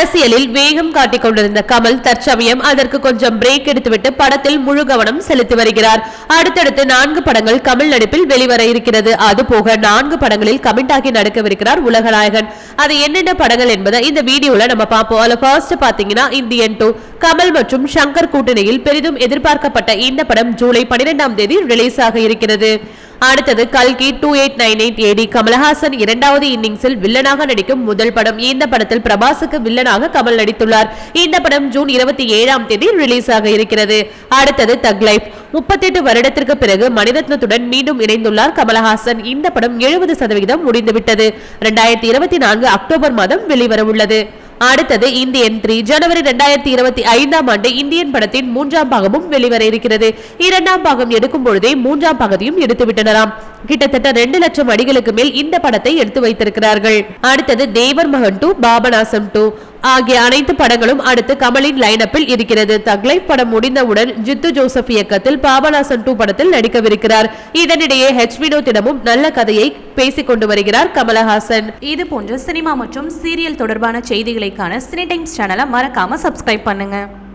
அரசியலில் வேகம் காட்டிக் கொண்டிருந்த கமல் தற்சமயம் அதற்கு கொஞ்சம் பிரேக் எடுத்துவிட்டு படத்தில் முழு கவனம் செலுத்தி வருகிறார். அடுத்தடுத்து நான்கு படங்கள் கமல் நடிப்பில் வெளிவர இருக்கிறது. அதுபோக நான்கு படங்களில் கமிட்டாகி நடக்கவிருக்கிறார் உலகநாயகன். அது என்னென்ன படங்கள் என்பதை இந்த வீடியோல நம்ம பார்ப்போம். அதுல ஃபர்ஸ்ட் பாத்தீங்கன்னா இந்தியன் டூ கமல் மற்றும் சங்கர் கூட்டணியில் பெரிதும் எதிர்பார்க்கப்பட்ட இந்த படம் ஜூலை பனிரெண்டாம் தேதி ரிலீஸ் ஆக இருக்கிறது. அடுத்தது கல்கி two eight nine eight AD Kamal Haasan இரண்டாவது இன்னிங்ஸில் வில்லனாக நடிக்கும் முதல் படம். இந்த படத்தில் பிரபாஸுக்கு வில்லனாக கமல் நடித்துள்ளார். இந்த படம் ஜூன் இருபத்தி ஏழாம் தேதி ரிலீஸ் ஆக இருக்கிறது. அடுத்தது தக் லைஃப். முப்பத்தெட்டு வருடத்திற்கு பிறகு மணிரத்னத்துடன் மீண்டும் இணைந்துள்ளார் கமலஹாசன். இந்த படம் எழுபது சதவிகிதம் முடிந்துவிட்டது. இரண்டாயிரத்தி இருபத்தி நான்கு அக்டோபர் மாதம் வெளிவரவுள்ளது. அடுத்தது இந்தியன் த்ரீ. ஜனவரி ரெண்டாயிரத்தி இருபத்தி ஐந்தாம் ஆண்டு இந்தியன் படத்தின் மூன்றாம் பாகமும் வெளிவர இருக்கிறது. இரண்டாம் பாகம் எடுக்கும் பொழுதே மூன்றாம் பாகத்தையும் எடுத்துவிட்டனராம். கிட்டத்தட்ட ரெண்டு லட்சம் அடிகளுக்கு மேல் இந்த படத்தை எடுத்து வைத்திருக்கிறார்கள். அடுத்தது தேவர் மகன் டூ பாபநாசம் டூ. ஆகிய அனைத்து படங்களும் அடுத்து கமலின் லைனப்பில் இருக்கிறது. தக்லைஃப் படம் முடிந்தவுடன் ஜித்து ஜோசப் இயக்கத்தில் பாபநாசன் டூ படத்தில் நடிக்கவிருக்கிறார். இதனிடையே ஹெச் வினோத்திடமும் நல்ல கதையை பேசிக் கொண்டு வருகிறார் கமலஹாசன். இது போன்ற சினிமா மற்றும் சீரியல் தொடர்பான செய்திகளைக்கான சினி டைம்ஸ் சேனலை மறக்காம சப்ஸ்கிரைப் பண்ணுங்க.